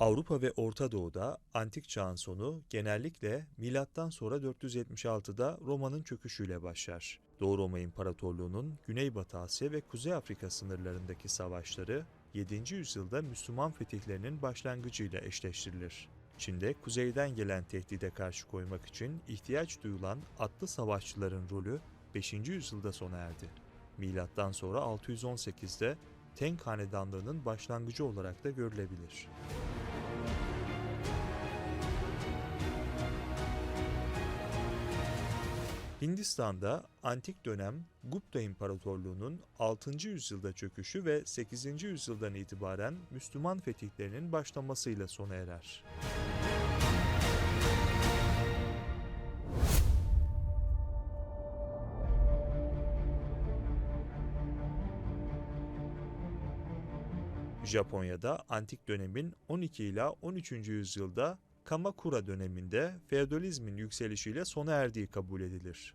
Avrupa ve Orta Doğu'da antik çağın sonu genellikle milattan sonra 476'da Roma'nın çöküşüyle başlar. Doğu Roma İmparatorluğu'nun Güneybatı Asya ve Kuzey Afrika sınırlarındaki savaşları 7. yüzyılda Müslüman fetihlerinin başlangıcıyla eşleştirilir. Çin'de kuzeyden gelen tehdide karşı koymak için ihtiyaç duyulan atlı savaşçıların rolü 5. yüzyılda sona erdi. Milattan sonra 618'de Teng Hanedanlığı'nın başlangıcı olarak da görülebilir. Hindistan'da antik dönem Gupta İmparatorluğu'nun 6. yüzyılda çöküşü ve 8. yüzyıldan itibaren Müslüman fetihlerinin başlamasıyla sona erer. Japonya'da antik dönemin 12 ila 13. yüzyılda Kamakura döneminde feodalizmin yükselişiyle sona erdiği kabul edilir.